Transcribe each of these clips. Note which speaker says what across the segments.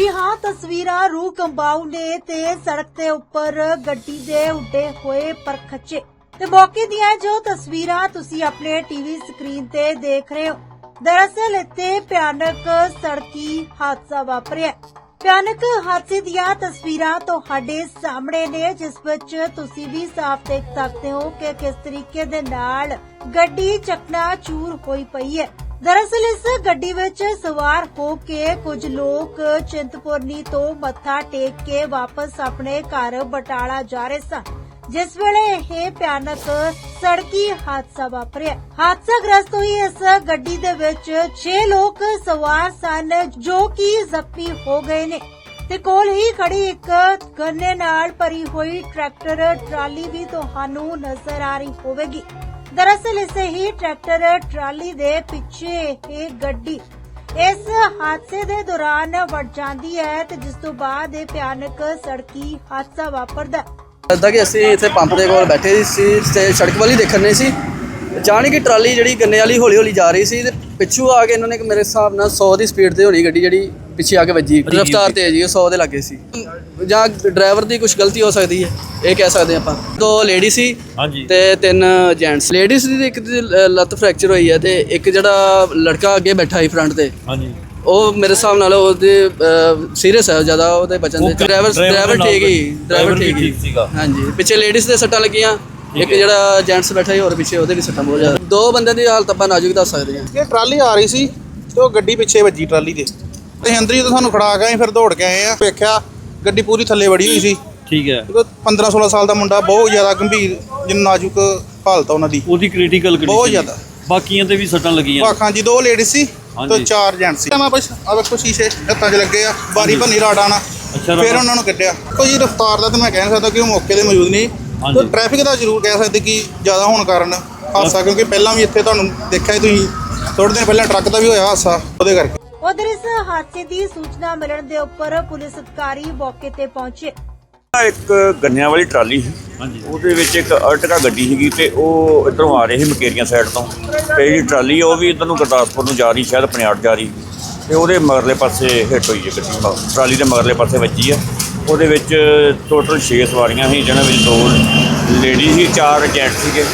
Speaker 1: ਜੀ ਹਾਂ, ਤਸਵੀਰਾਂ ਰੂਹ ਕੰਬਾਊ ਨੇ ਤੇ ਸੜਕ ਦੇ ਉੱਪਰ ਗੱਡੀ ਦੇ ਉੱਡੇ ਹੋਏ ਪਰਖੱਚੇ। ਤੇ ਮੌਕੇ ਦੀਆਂ ਜੋ ਤਸਵੀਰਾਂ ਤੁਸੀਂ ਆਪਣੇ ਟੀਵੀ ਸਕਰੀਨ ਤੇ ਦੇਖ ਰਹੇ ਹੋ। ਦਰਅਸਲ ਇੱਥੇ ਭਿਆਨਕ ਸੜਕੀ ਹਾਦਸਾ ਵਾਪਰਿਆ ਭਿਆਨਕ ਹਾਦਸੇ ਦੀਆਂ ਤਸਵੀਰਾਂ ਤੁਹਾਡੇ ਸਾਹਮਣੇ ਨੇ, ਜਿਸ ਵਿੱਚ ਤੁਸੀਂ ਵੀ ਸਾਫ਼ ਦੇਖ ਸਕਦੇ ਹੋ ਕਿ ਕਿਸ ਤਰੀਕੇ ਦੇ ਨਾਲ ਗੱਡੀ ਚਕਨਾ ਚੂਰ ਹੋਈ ਪਈ ਹੈ। ਦਰਅਸਲ ਇਸ ਗੱਡੀ ਵਿੱਚ ਸਵਾਰ ਹੋ ਕੇ ਕੁਝ ਲੋਕ ਚਿੰਤਪੁਰਨੀ ਤੋਂ ਮੱਥਾ ਟੇਕ ਕੇ ਵਾਪਸ ਆਪਣੇ ਘਰ ਬਟਾਲਾ ਜਾ ਰਹੇ ਸਨ। ਜਿਸ ਵੇਲੇ ਇਹ ਭਿਆਨਕ ਸੜਕੀ ਹਾਦਸਾ ਵਾਪਰਿਆ। ਹਾਦਸਾ ਗ੍ਰਸਤ ਹੋਈ ਇਸ ਗੱਡੀ ਦੇ ਵਿੱਚ 6 ਲੋਕ ਸਵਾਰ ਸਨ ਜੋ ਕਿ ਜ਼ਖਮੀ ਹੋ ਗਏ ਨੇ ਤੇ ਕੋਲ ਹੀ ਖੜੀ ਇੱਕ ਗੰਨੇ ਨਾਲ ਭਰੀ ਹੋਈ ਟਰੈਕਟਰ ਟਰਾਲੀ ਵੀ ਤੁਹਾਨੂੰ ਨਜ਼ਰ ਆ ਰਹੀ ਹੋਵੇਗੀ। ਦਰਅਸਲ ਇਸੇ ਹੀ ਟਰੈਕਟਰ ਟਰਾਲੀ ਦੇ ਪਿੱਛੇ ਇਹ ਗੱਡੀ ਇਸ ਹਾਦਸੇ ਦੇ ਦੌਰਾਨ ਵੜ ਜਾਂਦੀ ਹੈ ਤੇ ਜਿਸ ਤੋਂ ਬਾਅਦ ਇਹ ਭਿਆਨਕ ਸੜਕੀ ਹਾਦਸਾ ਵਾਪਰਦਾ ਹੈ।
Speaker 2: ਕਿ ਅਸੀਂ ਇੱਥੇ ਪੰਪ ਦੇ ਕੋਲ ਬੈਠੇ ਸੀ ਤੇ ਸੜਕ ਵਾਲੀ ਦੇਖਣ ਨਹੀਂ ਸੀ ਅਚਾਨਕ ਹੀ ਟਰਾਲੀ ਜਿਹੜੀ ਗੰਨੇ ਵਾਲੀ ਹੌਲੀ ਹੌਲੀ ਜਾ ਰਹੀ ਸੀ ਤੇ ਪਿੱਛੋਂ ਆ ਕੇ ਇਹਨਾਂ ਨੇ ਮੇਰੇ ਹਿਸਾਬ ਨਾਲ 100 ਦੀ ਸਪੀਡ ਤੇ ਹੋਣੀ ਗੱਡੀ ਜਿਹੜੀ ਪਿੱਛੇ ਆ ਕੇ ਵੱਜੀ ਰਫਤਾਰ ਤੇਜ਼ ਹੀ 100 ਦੇ ਲੱਗੇ ਸੀ। ਜਾਂ ਡਰਾਈਵਰ ਦੀ ਕੁਝ ਗਲਤੀ ਹੋ ਸਕਦੀ ਹੈ ਇਹ ਕਹਿ ਸਕਦੇ ਆਪਾਂ। ਦੋ ਲੇਡੀ ਸੀ
Speaker 3: ਹਾਂਜੀ।
Speaker 2: ਤੇ ਤਿੰਨ ਜੈਂਟਸ ਲੇਡੀਜ਼ ਦੀ ਇੱਕ ਦੀ ਲੱਤ ਫ੍ਰੈਕਚਰ ਹੋਈ ਹੈ ਤੇ ਇੱਕ ਜਿਹੜਾ ਲੜਕਾ ਅੱਗੇ ਬੈਠਾ ਸੀ ਫਰੰਟ ਤੇ
Speaker 3: ਹਾਂਜੀ।
Speaker 2: ਉਹ ਮੇਰੇ ਹਿਸਾਬ ਨਾਲ ਉਹਦੇ ਸੀਰੀਅਸ ਹੈ ਜ਼ਿਆਦਾ ਉਹਦੇ ਬਚਨ ਦੇ। ਡਰਾਈਵਰ ਡਰਾਈਵਰ ਠੀਕ ਹੀ ਡਰਾਈਵਰ
Speaker 3: ਵੀ
Speaker 2: ਠੀਕ ਹੀ।
Speaker 3: ਠੀਕ ਸੀਗਾ।
Speaker 2: ਹਾਂਜੀ। ਪਿੱਛੇ ਲੇਡੀਜ਼ ਦੇ ਸੱਟਾਂ ਲੱਗੀਆਂ ਇੱਕ ਜਿਹੜਾ ਜੈਂਟਸ ਬੈਠਾ ਸੀ ਹੋਰ ਪਿੱਛੇ ਉਹਦੇ ਵੀ ਸੱਟਾਂ ਬਹੁਤ ਜ਼ਿਆਦਾ। ਦੋ ਬੰਦਿਆਂ ਦੀ ਹਾਲਤ ਆਪਾਂ ਨਾਜ਼ੁਕ ਦੱਸ ਸਕਦੇ ਹਾਂ।
Speaker 4: ਇਹ ਟਰਾਲੀ ਆ ਰਹੀ ਸੀ ਤੇ ਉਹ ਗੱਡੀ ਪਿੱਛੇ ਵੱਜੀ ਟਰਾਲੀ ਦੇ ਤੇ ਅੰਦਰ ਹੀ ਤਾਂ ਸਾਨੂੰ ਖੜਾ ਕੇ ਆਏ ਫਿਰ ਦੌੜ ਕੇ ਆਏ ਆ ਵੇਖਿਆ ਗੱਡੀ ਪੂਰੀ ਥੱਲੇ ਵੜੀ ਹੋਈ ਸੀ।
Speaker 3: ਠੀਕ ਹੈ।
Speaker 4: ਉਹ 15 16 ਸਾਲ ਦਾ ਮੁੰਡਾ ਬਹੁਤ ਜ਼ਿਆਦਾ ਗੰਭੀਰ ਜਿੰਨ ਨਾਜ਼ੁਕ ਹਾਲਤ ਆ ਉਹਨਾਂ ਦੀ।
Speaker 3: ਉਹਦੀ ਕ੍ਰਿਟੀਕਲ ਕੰਡੀਸ਼ਨ
Speaker 4: ਬਹੁਤ ਜ਼ਿਆਦਾ।
Speaker 3: ਬਾਕੀਆਂ ਤੇ ਵੀ ਸੱਟਾਂ ਲੱਗੀਆਂ।
Speaker 4: ਵਾਖਾਂ ਜੀ ਦੋ ਲੇਡੀ ਸੀ ਤੇ। ਚਾਰ ਜੈਂਟ ਸੀ। ਮੈਂ ਬਸ ਆ ਵੇਖੋ ਸ਼ੀਸ਼ੇ ਹੱਥਾਂ 'ਚ ਲੱਗੇ ਆ ਬਾਰੀ ਭੰਨੀ ਰਾੜਾ ਨਾਲ ਫਿਰ। ਉਹਨਾਂ ਨੂੰ ਕੱਢਿਆ। ਕੋਈ ਰਫਤਾਰ ਦਾ ਤਾਂ ਮੈਂ ਕਹਿ ਨਹੀਂ ਸਕਦਾ ਕਿ ਉਹ ਮੌਕੇ ਤੇ ਮੌਜੂਦ ਨਹੀਂ। ਤੇ ਟ੍ਰੈਫਿਕ ਦਾ ਜ਼ਰੂਰ ਕਹਿ ਸਕਦੇ ਕਿ ਜ਼ਿਆਦਾ ਹੋਣ ਕਾਰਨ ਹਾਦਸਾ ਕਿਉਂਕਿ ਪਹਿਲਾਂ ਵੀ ਇੱਥੇ ਤੁਹਾਨੂੰ ਦੇਖਿਆ ਤੁਸੀਂ। ਥੋੜੇ ਦਿਨ ਪਹਿਲਾਂ ਟਰੱਕ ਦਾ ਵੀ ਹੋਇਆ ਹਾਦਸਾ ਉਹਦੇ ਕਰਕੇ।
Speaker 1: ਉਧਰ ਇਸ ਹਾਦਸੇ ਦੀ ਸੂਚਨਾ ਮਿਲਣ ਦੇ ਉੱਪਰ ਪੁਲਿਸ ਅਧਿਕਾਰੀ ਮੌਕੇ ਤੇ ਪਹੁੰਚੇ।
Speaker 5: ਆਹ ਇੱਕ ਗੰਨਿਆਂ ਵਾਲੀ ਟਰਾਲੀ ਸੀ ਉਹਦੇ ਵਿੱਚ ਇੱਕ ਅਰਟਕਾ ਗੱਡੀ ਸੀਗੀ ਤੇ ਉਹ ਇਧਰੋਂ ਆ ਰਹੀ ਸੀ ਮਕੇਰੀਆਂ ਸਾਈਡ ਤੋਂ। ਤੇ ਜਿਹੜੀ ਟਰਾਲੀ ਆ ਉਹ ਵੀ ਇਧਰ ਨੂੰ ਗੁਰਦਾਸਪੁਰ ਨੂੰ ਜਾ ਰਹੀ ਸ਼ਾਇਦ ਪਨਿਆੜ ਜਾ ਰਹੀ। ਤੇ ਉਹਦੇ ਮਗਰਲੇ ਪਾਸੇ ਹਿੱਟ ਹੋਈ ਹੈ ਗੱਡੀ। ਮ- ਟਰਾਲੀ ਦੇ ਮਗਰਲੇ ਪਾਸੇ ਵੱਜੀ ਆ ਉਹਦੇ ਵਿੱਚ ਟੋਟਲ 6 ਸਵਾਰੀਆਂ ਸੀ ਜਿਹਨਾਂ ਵਿੱਚ ਦੋ ਲੇਡੀ ਸੀ ਚਾਰ ਜੈਂਟ ਸੀਗੇ।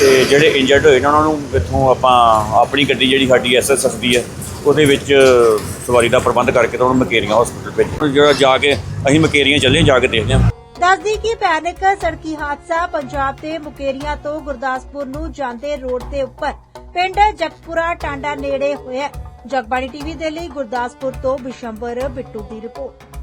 Speaker 5: ਤੇ ਜਿਹੜੇ ਇੰਜਰਡ ਹੋਏ ਨੇ, ਉਹਨਾਂ ਨੂੰ ਇੱਥੋਂ ਆਪਾਂ ਆਪਣੀ ਗੱਡੀ ਜਿਹੜੀ ਸਾਡੀ ਐਸਐਸਐਫ ਦੀ ਹੈ, ਉਹਦੇ ਵਿੱਚ ਸਵਾਰੀ ਦਾ ਪ੍ਰਬੰਧ ਕਰਕੇ ਤਾਂ ਉਹਨੂੰ ਮਕੇਰੀਆਂ ਹਸਪੀਟਲ ਭੇਜਿਆ ਜਿਹੜਾ ਜਾ ਕੇ ਅਸੀਂ ਮਕੇਰੀਆਂ ਚੱਲੇ ਜਾ ਕੇ ਦੇਖਦੇ ਹਾਂ।
Speaker 1: ਦੱਸਦੀ ਕਿ ਭਿਆਨਕ ਸੜਕੀ ਹਾਦਸਾ ਪੰਜਾਬ ਦੇ ਮੁਕੇਰੀਆਂ ਤੋਂ ਗੁਰਦਾਸਪੁਰ ਨੂੰ ਜਾਂਦੇ ਰੋਡ ਦੇ ਉੱਪਰ, ਪਿੰਡ ਜਗਪੁਰਾ ਟਾਂਡਾ ਨੇੜੇ ਹੋਇਆ ਹੈ। ਜਗਬਾਣੀ ਟੀਵੀ ਦੇ ਲਈ ਗੁਰਦਾਸਪੁਰ ਤੋਂ ਬਿਸ਼ੰਬਰ ਬਿੱਟੂ ਦੀ ਰਿਪੋਰਟ।